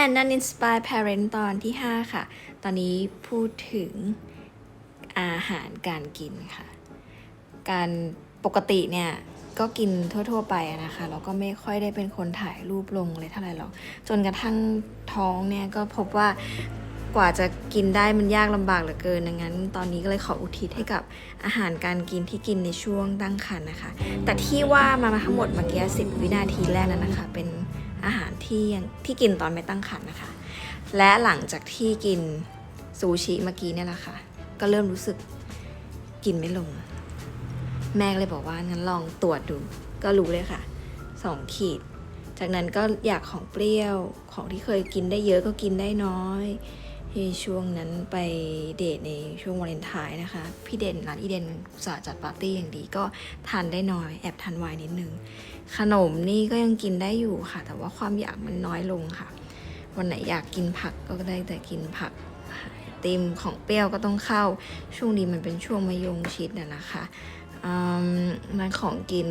and non inspired parent ตอนที่ 5 ค่ะ ตอนนี้พูดถึงอาหารการกินค่ะ การปกติเนี่ยก็กินทั่ว ๆ ไปนะคะ แล้วก็ไม่ค่อยได้เป็นคนถ่ายรูปลงเลยเท่าไหร่หรอก จนกระทั่งท้องเนี่ยก็พบว่ากว่าจะกินได้มันยากลำบากเหลือเกิน ดังนั้น ตอนนี้ก็เลยขออุทิศให้กับอาหารการกินที่กินในช่วงตั้งครรภ์นะคะ แต่ที่ว่ามาทั้งหมดเมื่อกี้สิบวินาทีแรกนั้นนะคะ เป็น อาหารที่ยงที่กินตอนไม่ตั้งครรภ์นะคะ และหลังจากที่กินซูชิเมื่อกี้เนี่ยแหละค่ะ ก็เริ่มรู้สึกกินไม่ลง แม่เลยบอกว่างั้นลองตรวจดู ก็รู้เลยค่ะสองขีด จากนั้นก็อยากของเปรี้ยวของที่เคยกินได้เยอะก็กินได้น้อย ที่ช่วงนั้นไปเดทในช่วงวาเลนไทน์นะคะ พี่เด่นร้านอีเดนอุตส่าจัดปาร์ตี้อย่างดีก็ทานได้น้อยแอบทานไวน์นิดนึง ขนมนี่ก็ยังกินได้อยู่ค่ะ แต่ว่าความอยากมันน้อยลงค่ะ วันไหนอยากกินผักก็ได้แต่กินผักไอติมของเปรี้ยวก็ต้องเข้า ช่วงนี้มันเป็นช่วงมะยงชิดนะนะคะมันของกิน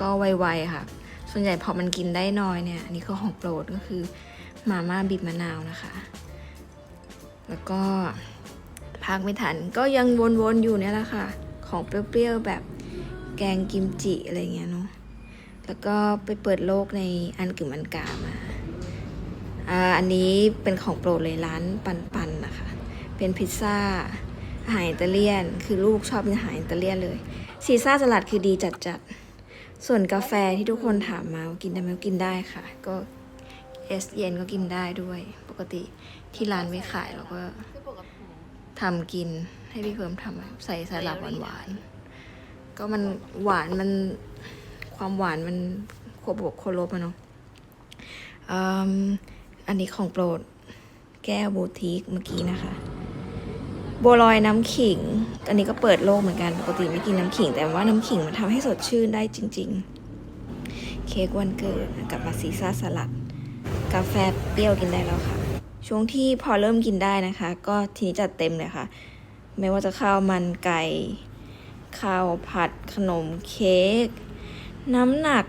ก็ไวๆค่ะ ส่วนใหญ่พอมันกินได้น้อยเนี่ย อันนี้ก็ของโปรดก็คือมาม่าบีบมะนาวนะคะ แล้วก็พักไม่ทันก็ยังวนๆอยู่เนี่ยแหละค่ะ ของเปรี้ยวๆแบบแกงกิมจิอะไรเงี้ยเนาะแล้วก็ไปเปิดโลกในอันกึ่มันกามาอ่าอันนี้เป็นของโปรดเลยร้านปันปันนะคะ เป็นพิซซ่าอาหารอิตาเลียน คือลูกชอบเป็นอาหารอิตาเลียนเลยซีซ่าสลัดคือดีจัดๆส่วนกาแฟที่ทุกคนถามมาว่ากินได้ไหมกินได้ค่ะ ก็ เอสเย็นก็กินได้ด้วย ปกติที่ร้านไม่ขายเราก็ทำกินให้พี่เพิ่มทำใส่สลัดหวานๆก็มันหวานมันความหวานมันควบบวกควบลบอะเนาะอันนี้ของโปรดแก้วบูติกเมื่อกี้นะคะบัวลอยน้ำขิง อันนี้ก็เปิดโลกเหมือนกัน ปกติไม่กินน้ำขิง แต่ว่าน้ำขิงมันทำให้สดชื่นได้จริง ๆ เค้กวันเกิดกับมาซีซ่าสลัด กาแฟเปรี้ยวกินได้แล้วค่ะ ช่วงที่พอเริ่มกินได้นะคะ ก็ทีนี้จัดเต็มเลยค่ะ ไม่ว่าจะข้าวมันไก่ข้าวผัดขนมเค้กน้ำหนัก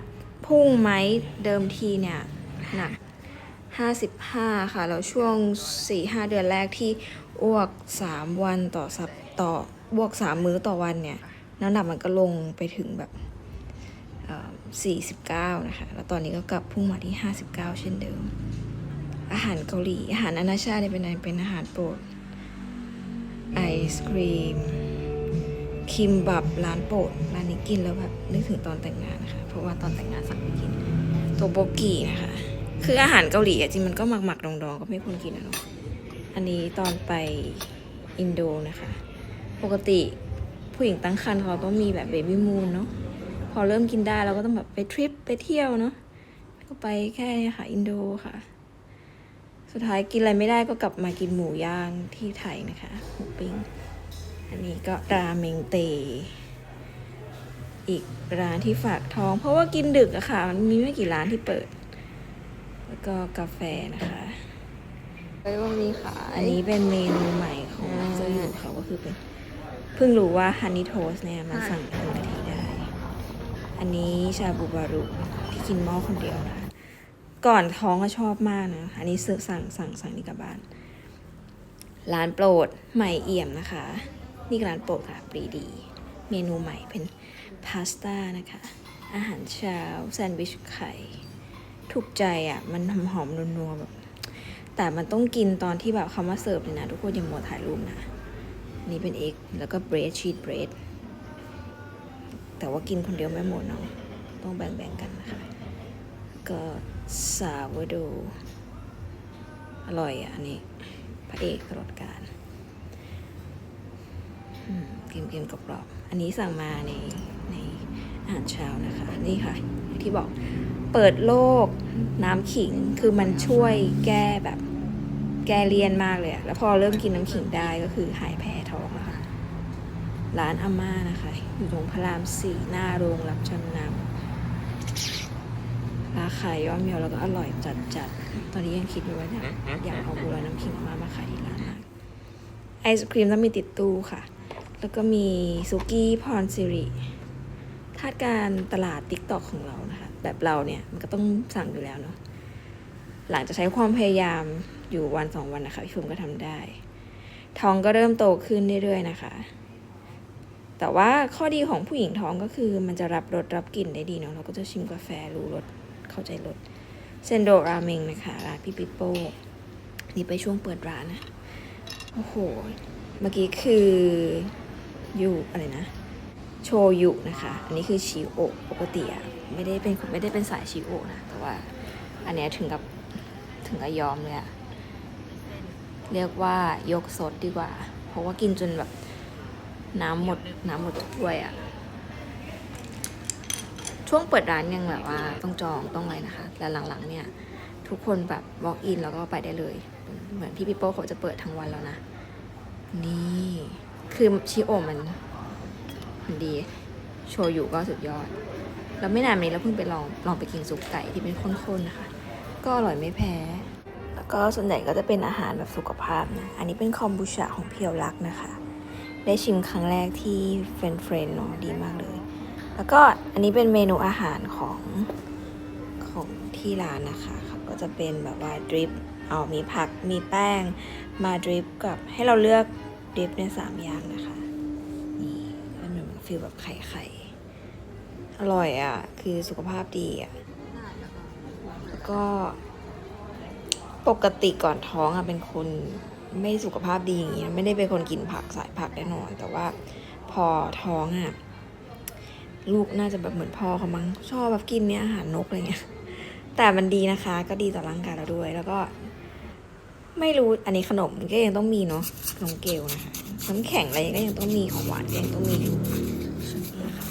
พุ่งไหมเดิมทีเนี่ยหนัก 55 ค่ะ แล้วช่วง 4-5 เดือนแรกที่อ้วก 3 วันต่อสัปต่ออวก 3 มื้อต่อวันเนี่ย น้ำหนักมันก็ลงไปถึงแบบ 49 นะคะ แล้วตอนนี้ก็กลับพุ่งมาที่ 59 เช่นเดิม อาหารเกาหลี อาหารนานาชาติเนี่ยเป็นอะไรเป็นอาหารโปรด ไอศครีม คิมบับร้านโปรด ร้านนี้กินแล้วแบบนึกถึงตอนแต่งงานนะคะ เพราะว่าตอนแต่งงานสั่งไปกิน โตโบกีนะคะ คืออาหารเกาหลีอะจริงมันก็หมักหมักๆดองๆ ก็ไม่ควรกินนะเนาะ อันนี้ตอนไปอินโดนะคะ ปกติผู้หญิงตั้งครรภ์เขาต้องมีแบบเบบี้มูนเนาะ พอเริ่มกินได้เราก็ต้องแบบไปทริปไปเที่ยวเนาะก็ไปแค่เนี้ค่ะอินโดค่ะ สุดท้ายกินอะไรไม่ได้ก็กลับมากินหมูย่างที่ไทยนะคะหมูปิ้งอันนี้ก็ราเมงเต อีกร้านที่ฝากท้อง เพราะว่ากินดึกอะค่ะมันมีไม่กี่ร้านที่เปิด แล้วก็กาแฟนะคะไปว่ามีขายอันนี้เป็นเมนูใหม่ของอ่าเจ้าอยู่เขาก็คือเป็น เพิ่งรู้ว่าฮันนี่โทสเนี่ยมันสั่งหนึ่งนาทีได้ อันนี้ชาบูบารุที่กินหม้อคนเดียวนะก่อนท้องก็ชอบมากนะอันนี้ซื้อสั่งสั่งสั่งนี่กลับบ้าน ร้านโปรดใหม่เอี่ยมนะคะ นี่ก็ร้านโปรดค่ะปรีดี เมนูใหม่เป็นพาสต้านะคะ อาหารเช้าแซนด์วิชไข่ ถูกใจอะ มันหอมหอมนัวๆแบบ แต่มันต้องกินตอนที่แบบเขามาเสิร์ฟเลยนะ ทุกคนอย่ามัวถ่ายรูปนะ นี่เป็นเอ็กแล้วก็เบรดชีสเบรด แต่ว่ากินคนเดียวไม่หมดเนาะต้องแบ่งๆกันนะคะ ก็ซาวโดอร่อยอะอันนี้พระเอกตลอดการอืมกินกินกรอบๆอันนี้สั่งมาในในอาหารเช้านะคะ นี่ค่ะ ที่บอกเปิดโลกน้ำขิงคือมันช่วยแก้แบบ แก้เลี่ยนมากเลยแล้วพอเริ่มกินน้ำขิงได้ก็คือหายแพ้ท้อง ร้านอาม่านะคะ อยู่ตรงพระรามสี่หน้าโรงรับจำนำราคาย่อมเยาแล้วก็อร่อยจัดๆตอนนี้ยังคิดอยู่ว่าอยากอยากเอาบัวลอยน้ำขิงอาม่ามาขายที่ร้านมากไอศครีมต้องมีติดตู้ค่ะ แล้วก็มีซุกี้พรซิริคาดการณ์ตลาดติ๊กตอกของเรานะคะ แบบเราเนี่ย มันก็ต้องสั่งอยู่แล้วเนาะหลังจากใช้ความพยายามอยู่วันสองวันนะคะ พี่ภูมิก็ทำได้ท้องก็เริ่มโตขึ้นเรื่อยๆนะคะ แต่ว่าข้อดีของผู้หญิงท้องก็คือมันจะรับรสรับกลิ่นได้ดีเนาะเราก็จะชิมกาแฟรู้รสเข้าใจรสเซนโดราเมงนะคะร้านพี่ปิโป้นี่ไปช่วงเปิดร้านนะโอ้โห เมื่อกี้คืออยู่อะไรนะ โชยุนะคะ อันนี้คือชิโอปกติอะไม่ได้เป็นไม่ได้เป็นสายชิโอนะ แต่ว่าอันเนี้ยถึงกับถึงกับยอมเลยอะเรียกว่ายกสดดีกว่า เพราะว่ากินจนแบบ น้ำหมดน้ำหมดถ้วยอะช่วงเปิดร้านยังแบบว่าต้องจองต้องอะไรนะคะ แต่หลังๆเนี่ย ทุกคนแบบ walk in แล้วก็ไปได้เลย เหมือนพี่ปิโป้เขาจะเปิดทั้งวันแล้วนะ นี่คือชิโอมันดีโชยุก็สุดยอด แล้วไม่นานนี้เราเพิ่งไปลองลองไปกินซุปไก่ที่เป็นข้นๆนะคะ ก็อร่อยไม่แพ้ แล้วก็ส่วนใหญ่ก็จะเป็นอาหารแบบสุขภาพนะ อันนี้เป็นคอมบูชาของเพียวรักนะคะ ได้ชิมครั้งแรกที่เฟรนเฟรนเนาะดีมากเลย แล้วก็อันนี้เป็นเมนูอาหารของของที่ร้านนะคะเขาก็จะเป็นแบบว่าดริปเอามีผักมีแป้งมาดริปกับให้เราเลือกดริปในสามอย่างนะคะนี่เป็นเหมือนฟิลแบบไข่ไข่อร่อยอะ คือสุขภาพดีอะแล้วก็ปกติก่อนท้องอะเป็นคน ไม่สุขภาพดีอย่างงี้ไม่ได้เป็นคนกินผักสายผักแน่นอน แต่ว่าพอท้องอะลูกน่าจะแบบเหมือนพ่อเขามั้งชอบแบบกินเนี่ยอาหารนกอะไรเงี้ย แต่มันดีนะคะ ก็ดีต่อร่างกายเราด้วย แล้วก็ ไม่รู้อันนี้ขนมก็ยังต้องมีเนาะขนมเกลนะคะน้ำแข็งอะไรก็ยังต้องมีของหวานก็ยังต้องมีอยู่นะคะ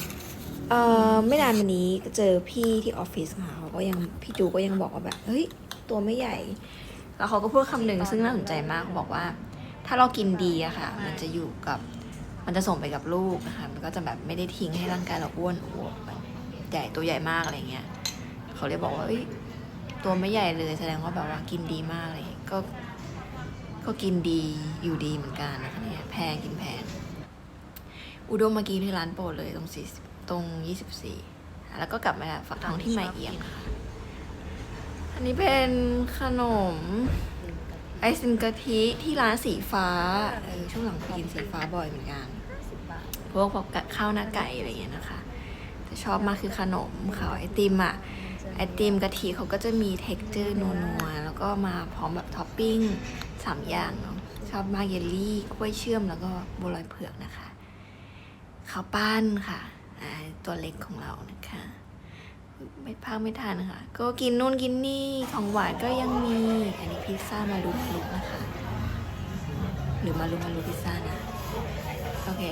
เอ่อไม่นานมานี้เจอพี่ที่ออฟฟิศค่ะเขาก็ยังพี่จูก็ยังบอกว่าแบบเฮ้ยตัวไม่ใหญ่ แล้วเขาก็พูดคำหนึ่งซึ่งน่าสนใจมากเขาบอกว่า ถ้าเรากินดีอะค่ะ มันจะอยู่กับ มันจะส่งไปกับลูกนะคะมันก็จะแบบไม่ได้ทิ้งให้ร่างกายเราอ้วนอวบใหญ่ตัวใหญ่มากอะไรเงี้ยเขาเลยบอกว่าเอ้ยตัวไม่ใหญ่เลยแสดงว่าแบบว่ากินดีมากเลย ก็ ก็กินดีอยู่ดีเหมือนกันนะคะเนี่ยแพงกินแพงอุด้งเมื่อกี้ที่ร้านโปรดเลยตรงสี่ตรงยี่สิบสี่แล้วก็กลับมาฝักทองที่ไม่เอียงค่ะ อันนี้เป็นขนม ไอซินกะทิที่ร้านสีฟ้าเออช่วงหลังไปกินสีฟ้าบ่อยเหมือนกันพวกพวกกับข้าวหน้าไก่อะไรอย่างเงี้ยนะคะแต่ชอบมากคือขนมเขาไอติมอะไอติมกะทิเขาก็จะมีเท็กเจอร์นัวๆแล้วก็มาพร้อมแบบท็อปปิ้งสามอย่างเนาะชอบมากเยลลี่กล้วยเชื่อมแล้วก็บัวลอยเผือกนะคะข้าวปั้นค่ะตัวเล็กของเรานะคะ ไม่พักไม่ทันค่ะ ก็กินนู่นกินนี่ ของหวานก็ยังมี อันนี้พิซซ่ามาลุลุนะคะ หรือมาลุมาลุพิซซ่านะ โอเค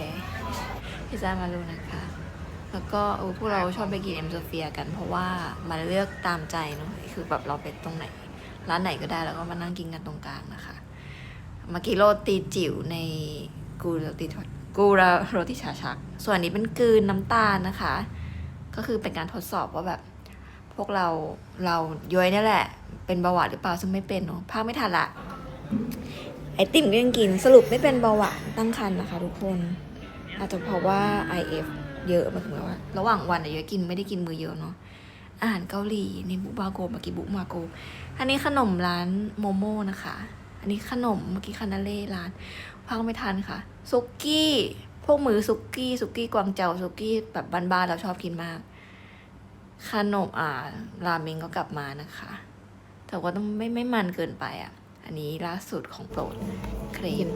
พิซซ่ามาลุนะคะ แล้วก็เออพวกเราชอบไปกินเอ็มโซเฟียกันเพราะว่ามันเลือกตามใจเนาะ คือแบบเราไปตรงไหน ร้านไหนก็ได้แล้วก็มานั่งกินกันตรงกลางนะคะ มากิโรตีจิ๋วในกูโรตีทอดกูโรตีชาชัก ส่วนนี้เป็นกลืนน้ำตาลนะคะ ก็คือเป็นการทดสอบว่าแบบ พวกเราเราย้อยนี่แหละ เป็นเบาหวานหรือเปล่าซึ่งไม่เป็นเนาะภาคไม่ทันละไอติมก็ยังกินสรุปไม่เป็นเบาหวานตั้งครรภ์นะคะทุกคน อาจจะเพราะว่า IF เยอะมากถึงแบบว่า ระหว่างวันอะเยอะกินไม่ได้กินมือเยอะเนาะอาหารเกาหลีนี่บุบาโกมื่อกี้บุมาโก อันนี้ขนมร้านโมโมนะคะ อันนี้ขนมเมื่อกี้คานาเล่ร้านพักไม่ทันค่ะซุกี้ พวกมือซุกี้ซุกี้กวางเจาซุกี้แบบบ้านๆเราชอบกินมากขนมอ่าราเมงก็กลับมานะคะ แต่ว่าต้องไม่ไม่มันเกินไปอะ อันนี้ล่าสุดของโปรดเครป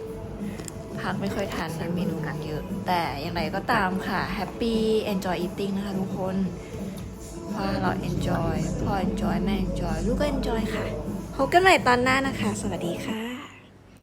พักไม่ค่อยทันนะเมนูกันเยอะ แต่อย่างไรก็ตามค่ะ happy enjoy eating นะคะทุกคนว่าเรา enjoy พ่อ enjoy แม่ enjoy ลูกก็ enjoy ค่ะ พบกันใหม่ตอนหน้านะคะ สวัสดีค่ะ